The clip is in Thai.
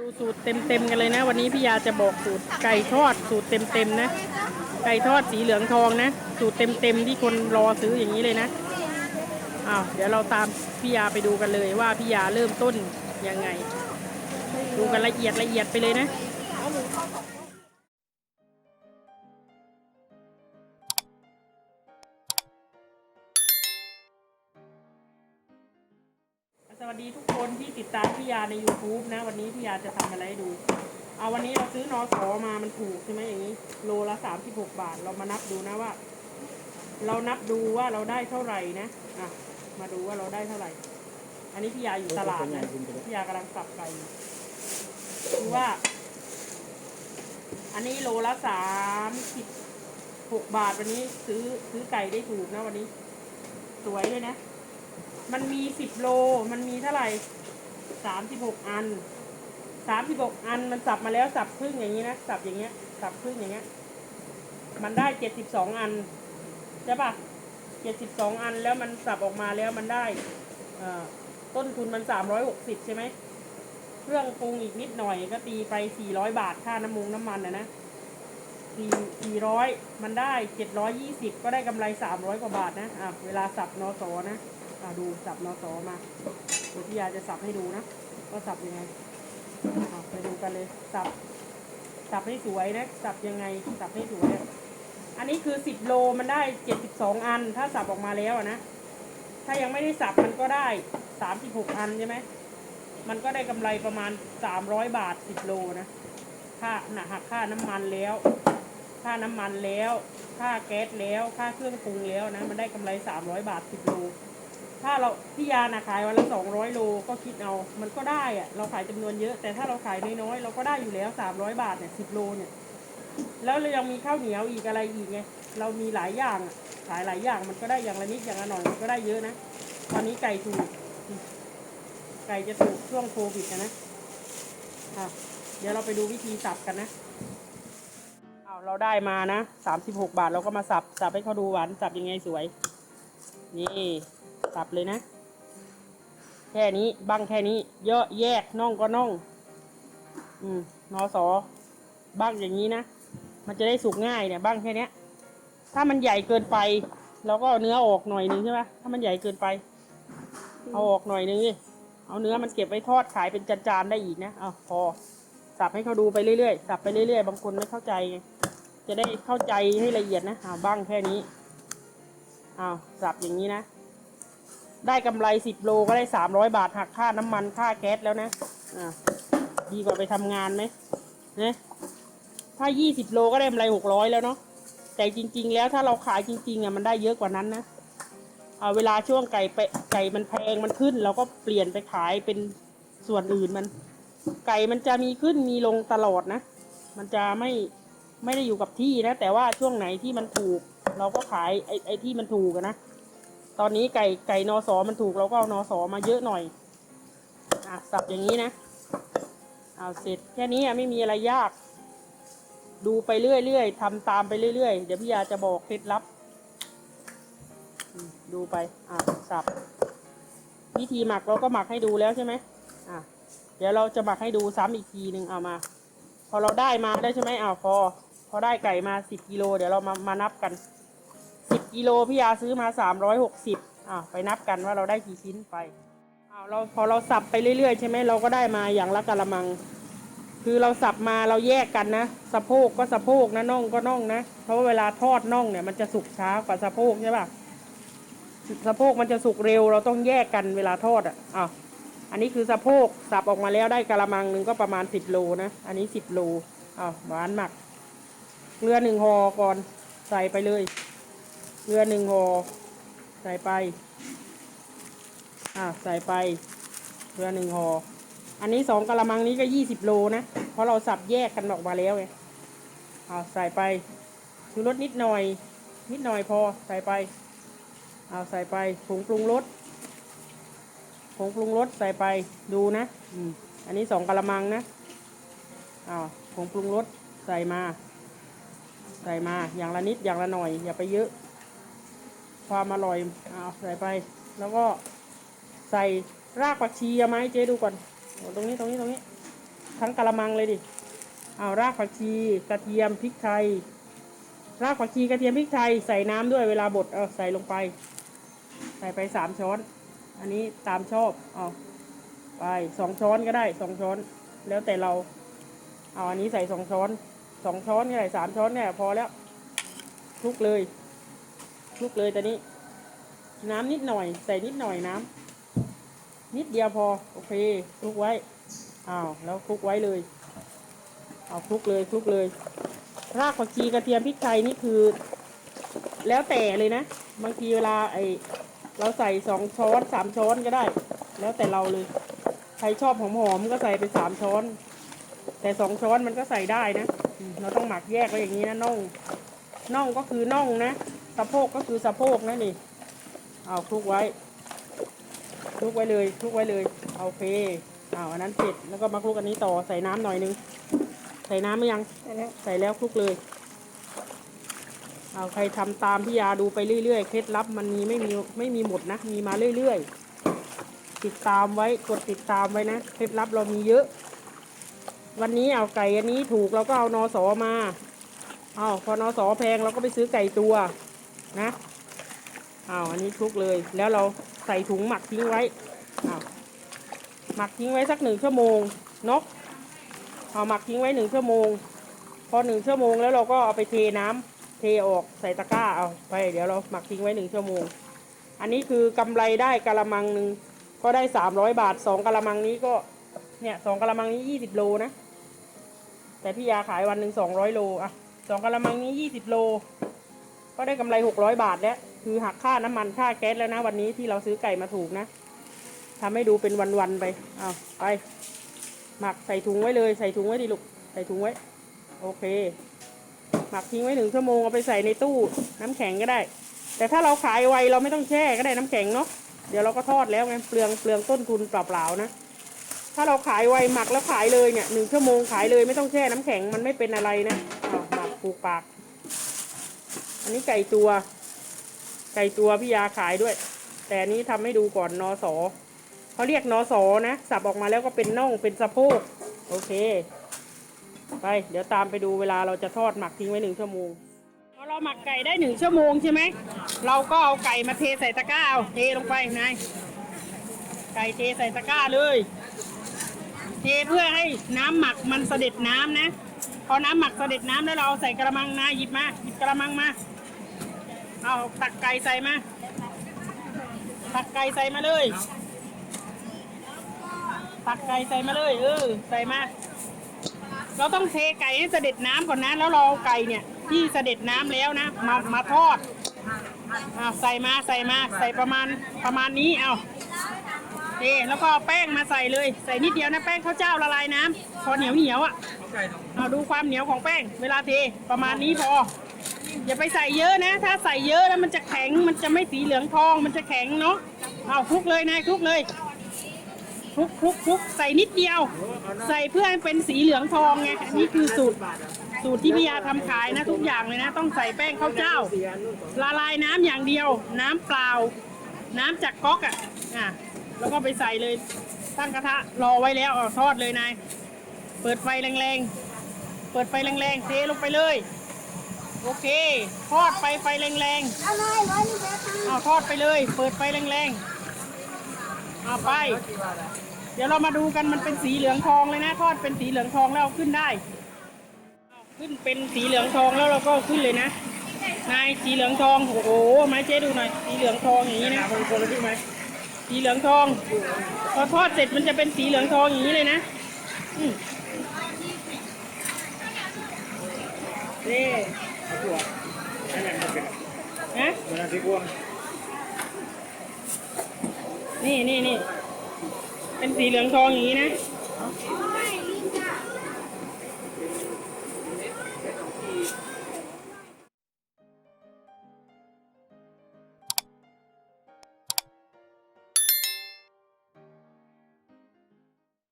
ดูสูตรเต็มๆกันเลยนะ วันนี้พี่ยาจะบอกสูตรไก่ทอดสูตรเต็มๆนะ ไก่ทอดสีเหลืองทองนะ สูตรเต็มๆที่คนรอซื้ออย่างนี้เลยนะอ้าวเดี๋ยวเราตามพี่ยาไปดูกันเลยว่าพี่ยาเริ่มต้นยังไง ดูกันละเอียดละเอียดไปเลยนะ ที่ติดตามพี่ยาใน YouTube นะ วันนี้พี่ยาจะทำอะไรให้ดูเอาวันนี้เราซื้อนอสอมามันถูกใช่ไหมอย่างนี้ โลละสามสิบหกบาท เรามานับดูนะว่า เรานับดูว่าเราได้เท่าไหร่นะอะมาดูว่าเราได้เท่าไหร่ อันนี้พี่ยาอยู่ตลาดนะพี่ยากำลังสับไก่คือว่า อันนี้โลละสามสิบหกบาทวันนี้ ซื้อซื้อไก่ได้ถูกนะวันนี้ สวยเลยนะ มันมีสิบโลมันมีเท่าไหร่ สามสิบหกอันสามสิบหกอันมันสับมาแล้วสับครึ่งอย่างนี้นะสับอย่างเงี้ย สับครึ่งอย่างเงี้ย มันได้เจ็ดสิบสองอันใช่ปะเจ็ดสิบสองอันแล้วมันสับออกมาแล้วมันได้ต้นทุนมันสามร้อยหกสิบใช่ไหมเครื่องปรุงอีกนิดหน่อยก็ตีไปสี่ร้อยบาทค่าน้ำมูน้ำมันนะนะสี่สี่ร้อยมันได้เจ็ดร้อยยี่สิบก็ได้กำไรสามร้อยกว่าบาทนะอะเวลาสับนอสอนะอะดูสับนอสอมา ดี๋ยวพี่ยาจะสับให้ดูนะว่าสับยังไงไปดูกันเลยสับสับให้สวยนะสับยังไงสับให้สวย อันนี้คือสิบโลมันได้เจ็ดสิบสองอัน ถ้าสับออกมาแล้วอะนะถ้ายังไม่ได้สับมันก็ได้สามสิบหกอันใช่ไหมมันก็ได้กำไรประมาณสามร้อยบาทสิบโลนะค่าหนักหักค่าน้ำมันแล้ว ค่าน้ำมันแล้ว ค่าแก๊สแล้ว ค่าเครื่องปรุงแล้วนะ มันได้กำไรสามร้อยบาทสิบโล ถ้าเราพี่ยานะขายวันละสองร้อยโลก็คิดเอา มันก็ได้อะเราขายจำนวนเยอะ แต่ถ้าเราขายน้อยๆเราก็ได้อยู่แล้วสามร้อยบาทเนี่ยสิบโลเนี่ย แล้วเรายังมีข้าวเหนียวอีกอะไรอีกไง เรามีหลายอย่างอะขายหลายอย่างมันก็ได้อย่างละนิดอย่างละหน่อยมันก็ได้เยอะนะ ตอนนี้ไก่ถูก ไก่จะถูกช่วงโควิดนะนะอะเดี๋ยวเราไปดูวิธีสับกันนะเอาเราได้มานะสามสิบหกบาทเราก็มาสับ สับให้เขาดูหวาน สับยังไงสวย นี่ สับเลยนะ แค่นี้บังแค่นี้ เยอะแยกน่องก็น่อง อืมนอสอบ้งอย่างนี้นะ มันจะได้สุกง่ายเนี่ยบ้งแค่เนี้ยถ้ามันใหญ่เกินไปเราก็เอาเนื้อออกหน่อยนึงใช่ไหมถ้ามันใหญ่เกินไป เอาออกหน่อยนึงดิเอาเนื้อมันเก็บไว้ทอดขายเป็นจานๆได้อีกนะเอาพอสับให้เขาดูไปเรื่อยๆ สับไปเรื่อยๆ บางคนไม่เข้าใจไงจะได้เข้าใจให้ละเอียดนะเอาบ้างแค่นี้เอาสับอย่างนี้นะ ได้กำไรสิบโลก็ได้สามร้อยบาทหักค่าน้ำมันค่าแก๊สแล้วนะอ่าดีกว่าไปทำงานไหมนะถ้ายี่สิบโลก็ได้กำไรหกร้อยแล้วเนาะแต่จริง ๆ แล้วถ้าเราขายจริงๆอะมันได้เยอะกว่านั้นนะเอาเวลาช่วงไก่ไปไก่มันแพงมันขึ้น เราก็เปลี่ยนไปขายเป็นส่วนอื่นมัน ไก่มันจะมีขึ้นมีลงตลอดนะ มันจะไม่ไม่ได้อยู่กับที่นะ แต่ว่าช่วงไหนที่มันถูก เราก็ขายไอ้ไอ้ที่มันถูกนะ ตอนนี้ไก่ไก่นอสอมันถูกเราก็เอานอสอมาเยอะหน่อยอะสับอย่างนี้นะเอาเสร็จแค่นี้ไม่มีอะไรยาก ดูไปเรื่อยๆทำตามไปเรื่อยๆ เดี๋ยวพี่ยาจะบอกเคล็ดลับ ดูไปอะสับ วิธีหมักเราก็หมักให้ดูแล้วใช่ไหมอะเดี๋ยวเราจะหมักให้ดูซ้ำอีกทีหนึ่งเอามา พอเราได้มาได้ใช่ไหมอ้าวพอ พอได้ไก่มาสิบกิโลเดี๋ยวเรามามานับกัน กิโลพี่ยาซื้อมาสามร้อยหกสิบอ่าไปนับกันว่าเราได้กี่ชิ้นไปอ้าเราพอเราสับไปเรื่อยๆ ใช่ไหมเราก็ได้มาอย่างละกะละมัง คือเราสับมาเราแยกกันนะสะโพกก็สะโพกนะน่องก็น่องนะเพราะว่าเวลาทอดน่องเนี่ยมันจะสุกช้ากว่าสะโพกใช่ปะสะโพกมันจะสุกเร็ว เราต้องแยกกันเวลาทอดอะอ้าอันนี้คือสะโพกสับออกมาแล้วได้กะละมังหนึ่งก็ประมาณสิบโลนะอันนี้สิบโลอ้าหวานหมักเกลือหนึ่งห่อก่อนใส่ไปเลย เกลือหนึ่งห่อใส่ไป อ่า ใส่ไป เกลือหนึ่งห่อ อันนี้สองกะละมังนี้ก็ยี่สิบโลนะ เพราะเราสับแยกกันออกมาแล้วไงเอาใส่ไปชูรสนิดหน่อย นิดหน่อยพอใส่ไป เอาใส่ไปผงปรุงรสผงปรุงรสใส่ไปดูนะ อืม อันนี้สองกะละมังนะเอาผงปรุงรสใส่มา ใส่มาอย่างละนิดอย่างละหน่อย อย่าไปเยอะ ความอร่อยเอาใส่ไป แล้วก็ใส่รากผักชีเอาไหมเจ๊ดูก่อนตรงนี้ตรงนี้ตรงนี้ ทั้งกะละมังเลยดิเอารากผักชีกระเทียมพริกไทย รากผักชีกระเทียมพริกไทยใส่น้ำด้วยเวลาบดเอาใส่ลงไป ใส่ไปสามช้อน อันนี้ตามชอบเอาไปสองช้อนก็ได้สองช้อน แล้วแต่เรา เอาอันนี้ใส่สองช้อนสองช้อนก็ได้สามช้อนเนี่ยพอแล้วคลุกเลย คลุกเลยตอนนี้ น้ำนิดหน่อย ใส่นิดหน่อยน้ำนิดเดียวพอ โอเคคลุกไว้อ้าวแล้วคลุกไว้เลยเอาคลุกเลยคลุกเลย รากผักชีกระเทียมพริกไทยนี่คือ แล้วแต่เลยนะ บางทีเวลาไอเราใส่สองช้อนสามช้อนก็ได้ แล้วแต่เราเลย ใครชอบหอมๆก็ใส่ไปสามช้อน แต่สองช้อนมันก็ใส่ได้นะ เราต้องหมักแยกไว้อย่างนี้นะน่องน่องก็คือน่องนะ สะโพกก็คือสะโพกนะนี่เอาคลุกไว้คลุกไว้เลยคลุกไว้เลยเอาโอเคเอาอันนั้นเสร็จแล้วก็มาคลุกอันนี้ต่อใส่น้ำหน่อยนึง ใส่น้ำไหมยัง ใส่แล้วใส่แล้วคลุกเลยเอาใครทำตามพี่ยาดูไปเรื่อยๆ เคล็ดลับมันมีไม่มีไม่มีหมดนะ มีมาเรื่อยๆ ติดตามไว้กดติดตามไว้นะ เคล็ดลับเรามีเยอะ วันนี้เอาไก่อันนี้ถูกเราก็เอานอสอมา เอาพอนอสอแพงเราก็ไปซื้อไก่ตัว นะเอาอันนี้คลุกเลย แล้วเราใส่ถุงหมักทิ้งไว้เอาหมักทิ้งไว้สักหนึ่งชั่วโมงเนกเอาหมักทิ้งไว้หนึ่งชั่วโมง พอหนึ่งชั่วโมงแล้วเราก็เอาไปเทน้ำเทออกใส่ตะกร้าเอาไป เดี๋ยวเราหมักทิ้งไว้หนึ่งชั่วโมง อันนี้คือกำไรได้กะละมังหนึ่งก็ได้สามร้อยบาทสองกะละมังนี้ก็เนี่ยสองกะละมังนี้ยี่สิบโลนะ แต่พี่ยาขายวันหนึ่งสองร้อยโลอะสองกะละมังนี้ยี่สิบโล ก็ได้กำไรหกร้อยบาทแล้ว คือหักค่าน้ำมันค่าแก๊สแล้วนะ วันนี้ที่เราซื้อไก่มาถูกนะทำให้ดูเป็นวันๆไปเอาไป หมักใส่ถุงไว้เลย ใส่ถุงไว้ดิลูก ใส่ถุงไว้ โอเค หมักทิ้งไว้หนึ่งชั่วโมงเอาไปใส่ในตู้น้ำแข็งก็ได้ แต่ถ้าเราขายไวเราไม่ต้องแช่ก็ได้น้ำแข็งเนาะ เดี๋ยวเราก็ทอดแล้วไง เปลืองเปลืองต้นทุนเปล่าๆนะ ถ้าเราขายไวหมักแล้วขายเลยเนี่ยหนึ่งชั่วโมงขายเลยไม่ต้องแช่น้ำแข็งมันไม่เป็นอะไรนะอ้าวหมักปลูกปาก อันนี้ไก่ตัว ไก่ตัวพี่ยาขายด้วย แต่อันนี้ทำให้ดูก่อนนอสอเขาเรียกนอสอนะ สับออกมาแล้วก็เป็นน่องเป็นสะโพก โอเค ไปเดี๋ยวตามไปดูเวลาเราจะทอดหมักทิ้งไว้หนึ่งชั่วโมงพอเราหมักไก่ได้หนึ่งชั่วโมงใช่ไหม เราก็เอาไก่มาเทใส่ตะกร้าเอาเทลงไปนายไก่เทใส่ตะกร้าเลย เทเพื่อให้น้ำหมักมันเสด็จน้ำนะ พอน้ำหมักเสด็จน้ำแล้วเราเอาใส่กระมังนะหยิบมาหยิบกระมังมา เอาตักไก่ใส่มา ตักไก่ใส่มาเลย ตักไก่ใส่มาเลย เออ ใส่มา เราต้องเทไก่ให้เสด็จน้ำก่อนนะ แล้วเราเอาไก่เนี่ย ที่เสด็จน้ำแล้วนะ มา มาทอดอ่าใส่มา ใส่มา ใส่ประมาณ ประมาณนี้ เอาเทแล้วก็แป้งมาใส่เลย ใส่นิดเดียวนะ แป้งข้าวเจ้าละลายน้ำพอเหนียวเหนียวอะเอาดูความเหนียวของแป้ง เวลาเท ประมาณนี้พอ อย่าไปใส่เยอะนะ ถ้าใส่เยอะแล้วมันจะแข็ง มันจะไม่สีเหลืองทอง มันจะแข็งเนาะ เอาคลุกเลยนายคลุกเลยคลุกคลุกคลุกใส่นิดเดียว ใส่เพื่อให้เป็นสีเหลืองทองไง อันนี้คือสูตร สูตรที่พี่ยาทำขายนะ ทุกอย่างเลยนะ ต้องใส่แป้งข้าวเจ้า ละลายน้ำอย่างเดียว น้ำเปล่า น้ำจากก๊อกอะ อะ แล้วก็ไปใส่เลย ตั้งกระทะรอไว้แล้วเอาทอดเลยนาย เปิดไฟแรงๆ เปิดไฟแรงๆ เทลงไปเลย โอเค ทอดไปไฟแรงๆอะไรวะนี่แม่ทเอาทอดไปเลย เปิดไฟแรงๆเอาไป เดี๋ยวเรามาดูกันมันเป็นสีเหลืองทองเลยนะ ทอดเป็นสีเหลืองทองแล้วเอาขึ้นได้เอาขึ้นเป็นสีเหลืองทองแล้วเราก็เอาขึ้นเลยนะนายสีเหลืองทองโอ้โหไมาให้เจ๊ดูหน่อยสีเหลืองทองอย่างนี้นะคนละที่ไหมสีเหลืองทองพอทอดเสร็จมันจะเป็นสีเหลืองทองอย่างนี้เลยนะอืมนี่ถั่ว นะนี่นี่นี่เป็นสีเหลืองทองอย่างนี้นะ